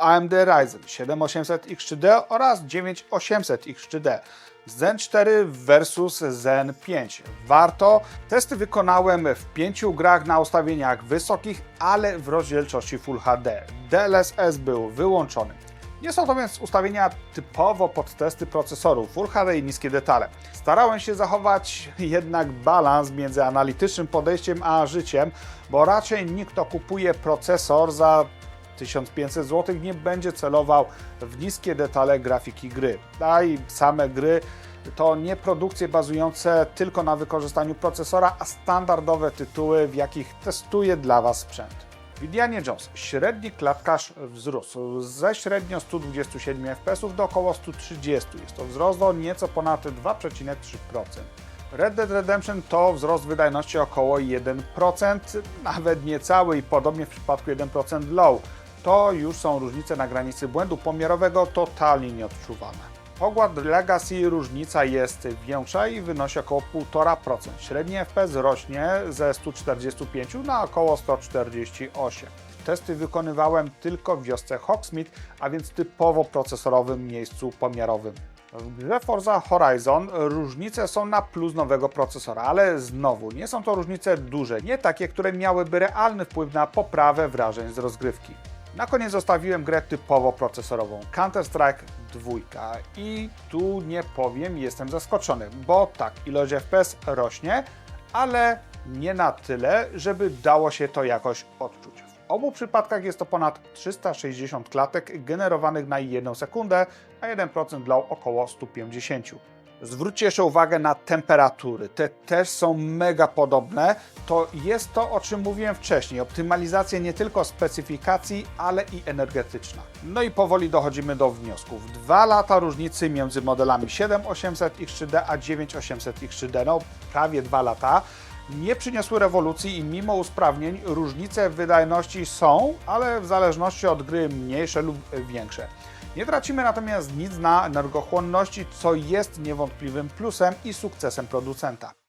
AMD Ryzen 7800X3D oraz 9800X3D. Zen 4 versus Zen 5. Warto. Testy wykonałem w pięciu grach na ustawieniach wysokich, ale w rozdzielczości Full HD. DLSS był wyłączony. Nie są to więc ustawienia typowo pod testy procesorów Full HD i niskie detale. Starałem się zachować jednak balans między analitycznym podejściem a życiem, bo raczej nikt, kto kupuje procesor za 1500 zł nie będzie celował w niskie detale grafiki gry. A i same gry to nie produkcje bazujące tylko na wykorzystaniu procesora, a standardowe tytuły, w jakich testuję dla Was sprzęt. W Indianie Jones średni klatkarz wzrósł ze średnio 127 fps do około 130. Jest to wzrost o nieco ponad 2,3%. Red Dead Redemption to wzrost wydajności około 1%, nawet niecały i podobnie w przypadku 1% low. To już są różnice na granicy błędu pomiarowego totalnie nieodczuwane. Hogwarts Legacy różnica jest większa i wynosi około 1,5%. Średni FPS rośnie ze 145 na około 148. Testy wykonywałem tylko w wiosce Hogsmeade, a więc typowo procesorowym miejscu pomiarowym. W grze Forza Horizon różnice są na plus nowego procesora, ale znowu nie są to różnice duże, nie takie, które miałyby realny wpływ na poprawę wrażeń z rozgrywki. Na koniec zostawiłem grę typowo procesorową Counter-Strike 2 i tu nie powiem, jestem zaskoczony, bo tak, ilość FPS rośnie, ale nie na tyle, żeby dało się to jakoś odczuć. W obu przypadkach jest to ponad 360 klatek generowanych na 1 sekundę, a 1% dla około 150. Zwróćcie jeszcze uwagę na temperatury. Te też są mega podobne. To jest to, o czym mówiłem wcześniej. Optymalizacja nie tylko specyfikacji, ale i energetyczna. No i powoli dochodzimy do wniosków. Dwa lata różnicy między modelami 7800 X3D a 9800 X3D. No prawie dwa lata nie przyniosły rewolucji i mimo usprawnień różnice w wydajności są, ale w zależności od gry mniejsze lub większe. Nie tracimy natomiast nic na energochłonności, co jest niewątpliwym plusem i sukcesem producenta.